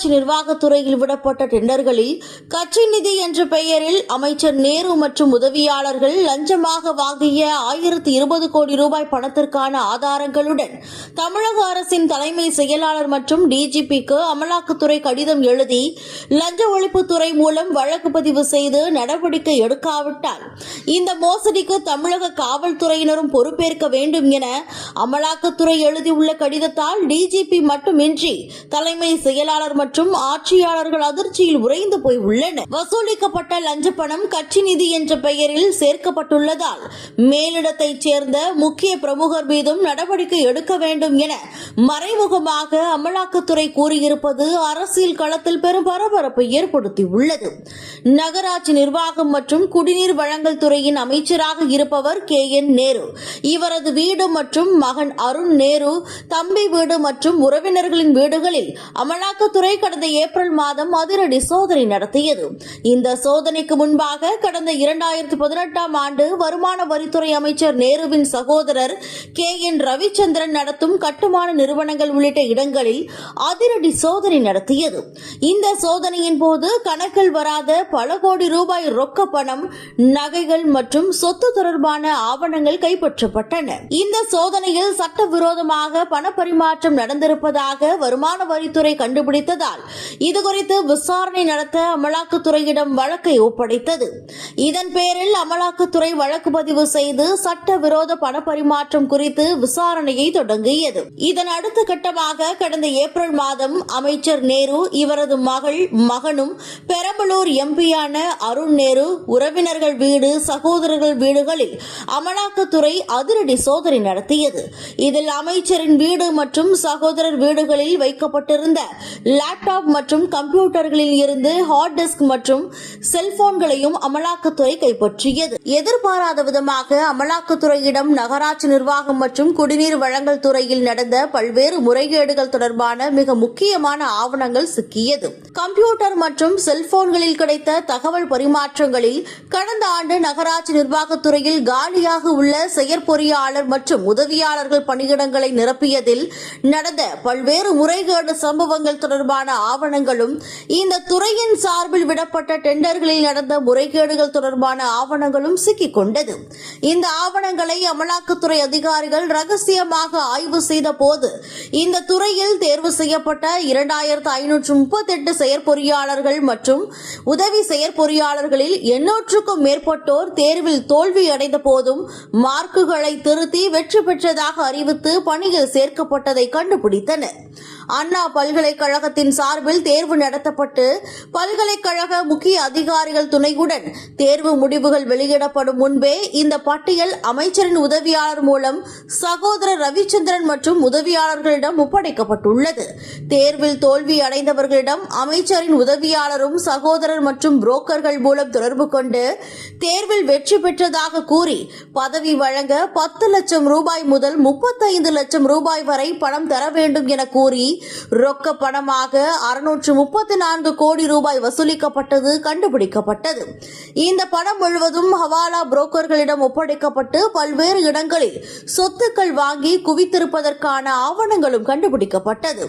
நகராட்சி நிர்வாகத்துறையில் விடப்பட்ட டெண்டர்களில் கட்சி நிதி என்ற பெயரில் அமைச்சர் நேரு மற்றும் உதவியாளர்கள் லஞ்சமாக வாங்கிய ஆயிரத்தி இருபது கோடி ரூபாய் பணத்திற்கான ஆதாரங்களுடன் தமிழக அரசின் தலைமை செயலாளர் மற்றும் டிஜிபிக்கு அமலாக்கத்துறை கடிதம் எழுதி லஞ்ச ஒழிப்புத்துறை மூலம் வழக்கு பதிவு செய்து நடவடிக்கை எடுக்காவிட்டால் இந்த மோசடிக்கு தமிழக காவல்துறையினரும் பொறுப்பேற்க வேண்டும் என அமலாக்கத்துறை எழுதியுள்ள கடிதத்தால் டிஜிபி மட்டுமின்றி தலைமை செயலாளர் மற்றும் ஆட்சியாளர்கள் அதிர்ச்சியில் உறைந்து போய் உள்ளனர். வசூலிக்கப்பட்ட லஞ்ச பணம் கட்சி நிதி என்ற பெயரில் சேர்க்கப்பட்டுள்ளதால் மேலிடத்தைச் சேர்ந்த முக்கிய பிரமுகர் மீதும் நடவடிக்கை எடுக்க வேண்டும் என மறைமுகமாக அமலாக்கத்துறை கூறியிருப்பது அரசியல் களத்தில் பெரும் பரபரப்பை ஏற்படுத்தியுள்ளது. நகராட்சி நிர்வாகம் மற்றும் குடிநீர் வழங்கல் துறையின் அமைச்சராக இருப்பவர் கே. என். நேரு. இவரது வீடு மற்றும் மகன் அருண் நேரு தம்பி வீடு மற்றும் உறவினர்களின் வீடுகளில் அமலாக்கத்துறை கடந்த ஏப்ரல் மாதம் அதிரடி சோதனை நடத்தியது. இந்த சோதனைக்கு முன்பாக கடந்த இரண்டாயிரத்தி பதினெட்டாம் ஆண்டு வருமான வரித்துறை அமைச்சர் நேருவின் சகோதரர் கே என் ரவிச்சந்திரன் நடத்தும் கட்டுமான நிறுவனங்கள் உள்ளிட்ட இடங்களில் அதிரடி சோதனை நடத்தியது. இந்த சோதனையின் போது கணக்கில் வராத பல கோடி ரூபாய் ரொக்க பணம் நகைகள் மற்றும் சொத்து தொடர்பான ஆவணங்கள் கைப்பற்றப்பட்டன. இந்த சோதனையில் சட்டவிரோதமாக பணப்பரிமாற்றம் நடந்திருப்பதாக வருமான வரித்துறை கண்டுபிடித்ததால் இருந்ததால் இதுகுறித்து விசாரணை நடத்த அமலாக்கத்துறையிடம் வழக்கை ஒப்படைத்தது. இதன் பேரில் அமலாக்கத்துறை வழக்கு பதிவு செய்து சட்டவிரோத பண பரிமாற்றம் குறித்து விசாரணையை தொடங்கியது. இதன் அடுத்த கட்டமாக கடந்த ஏப்ரல் மாதம் அமைச்சர் நேரு இவரது மகள் மகனும் பெரம்பலூர் எம்பியான அருண் நேரு உறவினர்கள் வீடு சகோதரர்கள் வீடுகளில் அமலாக்கத்துறை அதிரடி சோதனை நடத்தியது. இதில் அமைச்சரின் வீடு மற்றும் சகோதரர் வீடுகளில் வைக்கப்பட்டிருந்த லேப் லேப்டாப் மற்றும் கம்ப்யூட்டர்களில் இருந்து ஹார்ட் டிஸ்க் மற்றும் செல்போன்களையும் அமலாக்கத்துறை கைப்பற்றியது. எதிர்பாராத விதமாக அமலாக்கத்துறையிடம் நகராட்சி நிர்வாகம் மற்றும் குடிநீர் வழங்கல் துறையில் நடந்த பல்வேறு முறைகேடுகள் தொடர்பான மிக முக்கியமான ஆவணங்கள் சிக்கியது. கம்ப்யூட்டர் மற்றும் செல்போன்களில் கிடைத்த தகவல் பரிமாற்றங்களில் கடந்த ஆண்டு நகராட்சி நிர்வாகத்துறையில் காலியாக உள்ள செயற்பொறியாளர் மற்றும் உதவியாளர்கள் பணியிடங்களை நிரப்பியதில் நடந்த பல்வேறு முறைகேடு சம்பவங்கள் தொடர்பான ஆவணங்களும் இந்த துறையின் சார்பில் விடப்பட்ட டெண்டர்களில் நடந்த முறைகேடுகள் தொடர்பான ஆவணங்களும் சிக்கிக் கொண்டது. இந்த ஆவணங்களை அமலாக்கத்துறை அதிகாரிகள் ரகசியமாக ஆய்வு செய்த போது இந்த துறையில் தேர்வு செய்யப்பட்ட இரண்டாயிரத்து ஐநூற்று முப்பத்தெட்டு செயற்பொறியாளர்கள் மற்றும் உதவி செயற்பொறியாளர்களில் எண்ணூற்றுக்கும் மேற்பட்டோர் தேர்வில் தோல்வி அடைந்த போதும் மார்க்குகளை திருத்தி வெற்றி பெற்றதாக அறிவித்து பணியில் சேர்க்கப்பட்டதை கண்டுபிடித்தனர். அண்ணா பல்கலைக்கழகத்தின் சார்பில் தேர்வு நடத்தப்பட்டு பல்கலைக்கழக முக்கிய அதிகாரிகள் துணையுடன் தேர்வு முடிவுகள் வெளியிடப்படும் முன்பே இந்த பட்டியல் அமைச்சரின் உதவியாளர் மூலம் சகோதரர் ரவிச்சந்திரன் மற்றும் உதவியாளர்களிடம் ஒப்படைக்கப்பட்டுள்ளது. தேர்வில் தோல்வி அடைந்தவர்களிடம் அமைச்சரின் உதவியாளரும் சகோதரர் மற்றும் புரோக்கர்கள் மூலம் தொடர்பு கொண்டு தேர்வில் வெற்றி பெற்றதாக கூறி பதவி வழங்க பத்து லட்சம் ரூபாய் முதல் முப்பத்தைந்து லட்சம் ரூபாய் வரை பணம் தர வேண்டும் என கூறி ரொக்க பணமாக அறுநூற்று முப்பத்தி நான்கு கோடி ரூபாய் வசூலிக்கப்பட்டது கண்டுபிடிக்கப்பட்டது. இந்த பணம் முழுவதும் ஹவாலா புரோக்கர்களிடம் ஒப்படைக்கப்பட்டு பல்வேறு இடங்களில் சொத்துக்கள் வாங்கி குவித்திருப்பதற்கான ஆவணங்களும் கண்டுபிடிக்கப்பட்டது.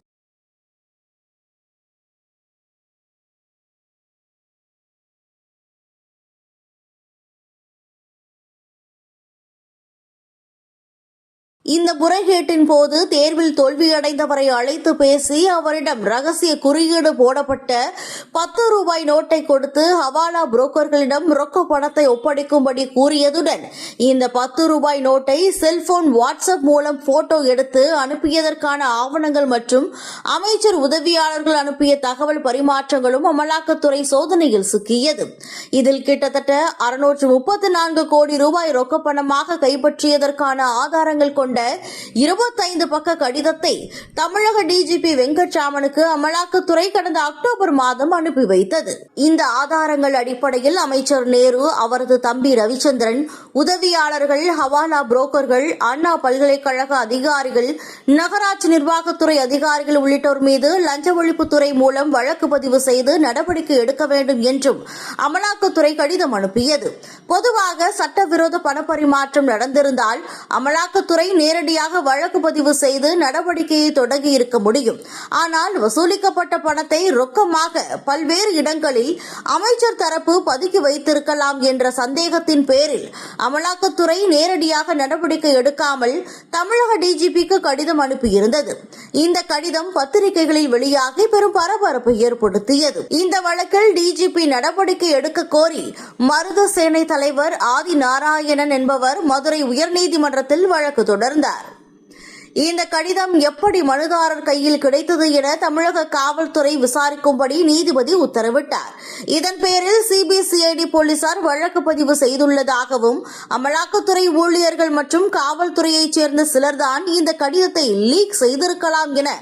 இந்த முறைகேட்டின் போது தேர்வில் தோல்வியடைந்தவரை அழைத்து பேசி அவரிடம் ரகசிய குறியீடு போடப்பட்ட பத்து ரூபாய் நோட்டை கொடுத்து ஹவாலா புரோக்கர்களிடம் ரொக்க பணத்தை ஒப்படைக்கும்படி கூறியதுடன் இந்த பத்து ரூபாய் நோட்டை செல்போன் வாட்ஸ்அப் மூலம் போட்டோ எடுத்து அனுப்பியதற்கான ஆவணங்கள் மற்றும் அமைச்சர் உதவியாளர்கள் அனுப்பிய தகவல் பரிமாற்றங்களும் அமலாக்கத்துறை சோதனையில் சிக்கியது. இதில் கிட்டத்தட்ட அறுநூற்று முப்பத்தி நான்கு கோடி ரூபாய் ரொக்க பணமாக கைப்பற்றியதற்கான ஆதாரங்கள் கொண்ட இருபத்தைந்து பக்க கடிதத்தை தமிழக டிஜிபி வெங்கட்ராமனுக்கு அமலாக்கத்துறை கடந்த அக்டோபர் மாதம் அனுப்பி வைத்தது. இந்த ஆதாரங்கள் அடிப்படையில் அமைச்சர் நேரு அவரது தம்பி ரவிச்சந்திரன் உதவியாளர்கள் ஹவாலா புரோக்கர்கள் அண்ணா பல்கலைக்கழக அதிகாரிகள் நகராட்சி நிர்வாகத்துறை அதிகாரிகள் உள்ளிட்டோர் மீது லஞ்ச ஒழிப்புத்துறை மூலம் வழக்கு பதிவு செய்து நடவடிக்கை எடுக்க வேண்டும் என்றும் அமலாக்கத்துறை கடிதம் அனுப்பியது. பொதுவாக சட்டவிரோத பணப்பரிமாற்றம் நடந்திருந்தால் அமலாக்கத்துறை நேரடியாக வழக்கு பதிவு செய்து நடவடிக்கையை தொடங்கி இருக்க முடியும். ஆனால் வசூலிக்கப்பட்ட பணத்தை ரொக்கமாக பல்வேறு இடங்களில் அமைச்சர் தரப்பு பதுக்கி வைத்திருக்கலாம் என்ற சந்தேகத்தின் பேரில் அமலாக்கத்துறை நேரடியாக நடவடிக்கை எடுக்காமல் தமிழக டிஜிபிக்கு கடிதம் அனுப்பியிருந்தது. இந்த கடிதம் பத்திரிகைகளில் வெளியாகி பெரும் பரபரப்பை ஏற்படுத்தியது. இந்த வழக்கில் டிஜிபி நடவடிக்கை எடுக்க கோரி மருத சேனை தலைவர் ஆதி நாராயணன் என்பவர் மதுரை உயர்நீதிமன்றத்தில் வழக்கு தொடர் தொடர்ந்தார் இந்த கடிதம் எப்படி மனுதாரர் கையில் கிடைத்தது என தமிழக காவல்துறை விசாரிக்கும்படி நீதிபதி உத்தரவிட்டார். இதன் பேரில் சிபிசிஐடி போலீசார் வழக்கு பதிவு செய்துள்ளதாகவும் அமலாக்கத்துறை ஊழியர்கள் மற்றும் காவல்துறையைச் சேர்ந்த சிலர்தான் இந்த கடிதத்தை லீக் செய்திருக்கலாம் என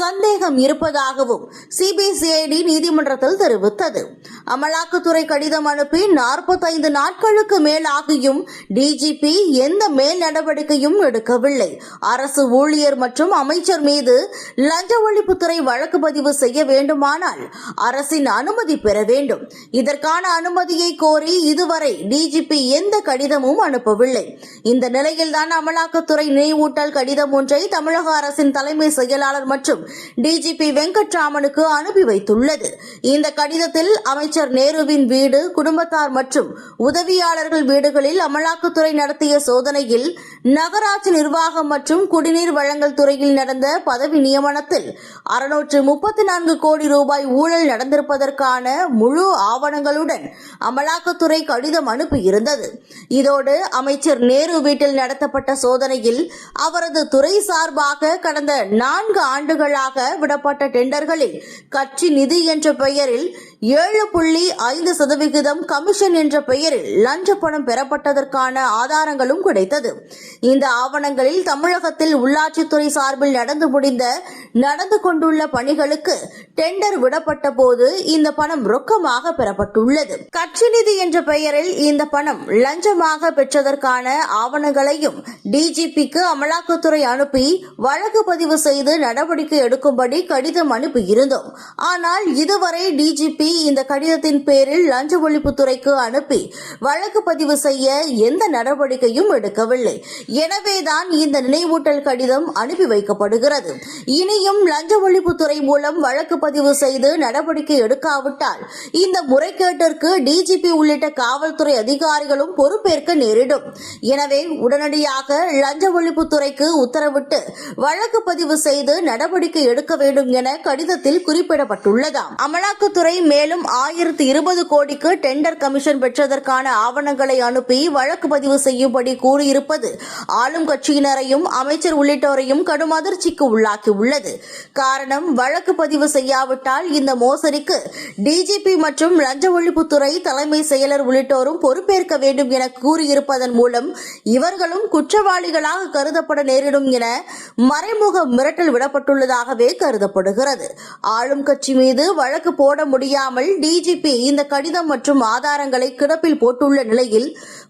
சந்தேகம் இருப்பதாகவும் சிபிசிஐடி நீதிமன்றத்தில் தெரிவித்தது. அமலாக்கத்துறை கடிதம் அனுப்பி நாற்பத்தைந்து நாட்களுக்கு மேலாகியும் டிஜிபி எந்த மேல் நடவடிக்கையும் எடுக்கவில்லை. அரசு ஊழியர் மற்றும் அமைச்சர் மீது லஞ்ச ஒழிப்புத்துறை வழக்கு பதிவு செய்ய வேண்டுமானால் அரசின் அனுமதி பெற வேண்டும். இதற்கான அனுமதியை கோரி இதுவரை டிஜிபி எந்த கடிதமும் அனுப்பவில்லை. இந்த நிலையில்தான் அமலாக்கத்துறை நினைவூட்டல் கடிதம் ஒன்றை தமிழக அரசின் தலைமை செயலாளர் மற்றும் டிஜிபி வெங்கட்ராமனுக்கு அனுப்பி வைத்துள்ளது. இந்த கடிதத்தில் அமைச்சர் நேருவின் வீடு குடும்பத்தார் மற்றும் உதவியாளர்கள் வீடுகளில் அமலாக்கத்துறை நடத்திய சோதனையில் நகராட்சி நிர்வாகம் மற்றும் குடிநீர் வழங்கல் துறையில் நடந்த பதவி நியமனத்தில் அறுநூற்று முப்பத்தி நான்கு கோடி ரூபாய் ஊழல் நடந்திருப்பதற்கான முழு ஆவணங்களுடன் அமலாக்கத்துறை கடிதம் அனுப்பியிருந்தது. இதோடு அமைச்சர் நேரு வீட்டில் நடத்தப்பட்ட சோதனையில் அவரது துறை சார்பாக கடந்த நான்கு ஆண்டுகளாக விடப்பட்ட டெண்டர்களில் கட்சி நிதி என்ற பெயரில் ஏழு புள்ளி ஐந்து சதவிகிதம் கமிஷன் என்ற பெயரில் லஞ்ச பணம் பெறப்பட்டதற்கான ஆதாரங்களும் கிடைத்தது. இந்த ஆவணங்களில் தமிழகத்தில் உள்ளாட்சித்துறை சார்பில் நடந்து முடிந்த நடந்து கொண்டுள்ள பணிகளுக்கு டெண்டர் விடப்பட்ட போது இந்த பணம் ரொக்கமாக பெறப்பட்டுள்ளது. கட்சி நிதி என்ற பெயரில் இந்த பணம் லஞ்சமாக பெற்றதற்கான ஆவணங்களையும் டிஜிபிக்கு அமலாக்கத்துறை அனுப்பி வழக்கு பதிவு செய்து நடவடிக்கை எடுக்கும்படி கடிதம் அனுப்பியிருந்தோம். ஆனால் இதுவரை டிஜிபி இந்த கடிதத்தின் பேரில் லஞ்ச ஒழிப்புத்துறைக்கு அனுப்பி வழக்கு பதிவு செய்ய எந்த நடவடிக்கையும் எடுக்கவில்லை. எனவேதான் இந்த நினைவூட்டல் கடிதம் அனுப்பி வைக்கப்படுகிறது. இனியும் லஞ்ச ஒழிப்புத்துறை மூலம் வழக்கு பதிவு செய்து நடவடிக்கை எடுக்காவிட்டால் இந்த முறைகேட்டிற்கு டிஜிபி உள்ளிட்ட காவல்துறை அதிகாரிகளும் பொறுப்பேற்க நேரிடும். எனவே உடனடியாக லஞ்ச ஒழிப்புத்துறைக்கு உத்தரவிட்டு வழக்கு பதிவு செய்து நடவடிக்கை எடுக்க வேண்டும் என கடிதத்தில் குறிப்பிடப்பட்டுள்ளதாம். அமலாக்கத்துறை மேலும் ஆயிரத்தி இருபது கோடிக்கு டெண்டர் கமிஷன் பெற்றதற்கான ஆவணங்களை அனுப்பி வழக்கு பதிவு செய்யும்படி கூறியிருப்பது ஆளும் கட்சியினரையும் அமைச்சர் உள்ளிட்டோரையும் கடும் அதிர்ச்சிக்கு உள்ளாக்கியுள்ளது. காரணம் வழக்கு பதிவு செய்யாவிட்டால் இந்த மோசடிக்கு டிஜிபி மற்றும் லஞ்ச ஒழிப்புத்துறை தலைமை செயலர் உள்ளிட்டோரும் பொறுப்பேற்க வேண்டும் என கூறியிருப்பதன் மூலம் இவர்களும் குற்றவாளிகளாக கருதப்பட நேரிடும் என மறைமுக மிரட்டல் விடப்பட்டுள்ளதாகவே கருதப்படுகிறது. ஆளும் கட்சி மீது வழக்கு போட முடியாமல் டிஜிபி இந்த கடிதம் மற்றும் ஆதாரங்களை கிடப்பில் போட்டுள்ள நிலையில்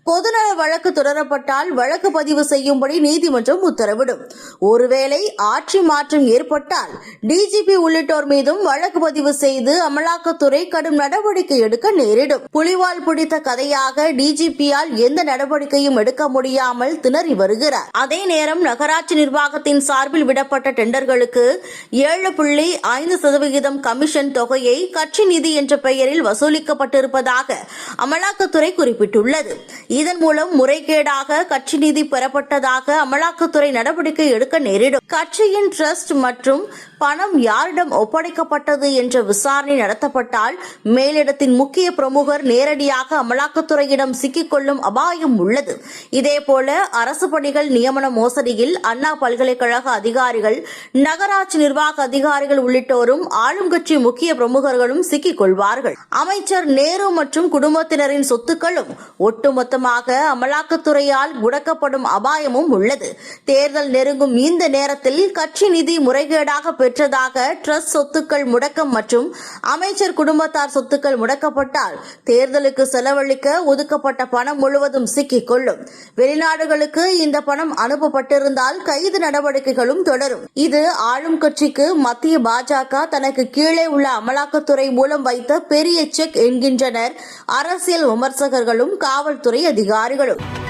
பொதுநல வழக்கு தொடரப்பட்டால் வழக்கு பதிவு செய்யும்படி நீதிமன்றம் உத்தரவிடும். ஒருவேளை ஆட்சி மாற்றம் ஏற்பட்டால் டிஜிபி உள்ளிட்டோர் மீதும் வழக்கு பதிவு செய்து அமலாக்கத்துறை கடும் நடவடிக்கை எடுக்க நேரிடும். புலிவால் பிடித்த கதையாக டிஜிபியால் எந்த நடவடிக்கையும் எடுக்க முடியாமல் திணறி வருகிறார். அதே நேரம் நகராட்சி நிர்வாகத்தின் சார்பில் விடப்பட்ட டெண்டர்களுக்கு ஏழு புள்ளி ஐந்து சதவிகிதம் கமிஷன் தொகையை கட்சி நிதி நிதி என்ற பெயரில் வசூலிக்கப்பட்டிருப்பதாக அமலாக்கத்துறை குறிப்பிட்டுள்ளது. இதன் மூலம் முறைகேடாக கட்சி நிதி பெறப்பட்டதாக அமலாக்கத்துறை நடவடிக்கை எடுக்க நேரிடும். கட்சியின் டிரஸ்ட் மற்றும் பணம் யாரிடம் ஒப்படைக்கப்பட்டது என்ற விசாரணை நடத்தப்பட்டால் மேலிடத்தின் முக்கிய பிரமுகர் நேரடியாக அமலாக்கத்துறையிடம் சிக்கிக்கொள்ளும் அபாயம் உள்ளது. இதேபோல அரசு பணிகள் நியமன மோசடியில் அண்ணா பல்கலைக்கழக அதிகாரிகள் நகராட்சி நிர்வாக அதிகாரிகள் உள்ளிட்டோரும் ஆளும் கட்சி முக்கிய பிரமுகர்களும் சிக்கிக் கொள்வார்கள் அமைச்சர் நேரு மற்றும் குடும்பத்தினரின் சொத்துக்களும் ஒட்டுமொத்தமாக அமலாக்கத்துறையால் முடக்கப்படும் அபாயமும் உள்ளது. தேர்தல் நெருங்கும் இந்த நேரத்தில் கட்சி நிதி முறைகேடாக பெற்றதாக ட்ரஸ்ட் சொத்துக்கள் முடக்கம் மற்றும் அமைச்சர் குடும்பத்தார் சொத்துக்கள் முடக்கப்பட்டால் தேர்தலுக்கு செலவழிக்க ஒதுக்கப்பட்ட பணம் முழுவதும் சிக்கிக் கொள்ளும் வெளிநாடுகளுக்கு இந்த பணம் அனுப்பப்பட்டிருந்தால் கைது நடவடிக்கைகளும் தொடரும். இது ஆளும் கட்சிக்கு மத்திய பாஜக தனக்கு கீழே உள்ள அமலாக்கத்துறை மூலம் வைத்த பெரிய செக் என்கின்றனர். அரசியல் விமர்சகர்களும் காவல்துறை அதிகாரிகளும்.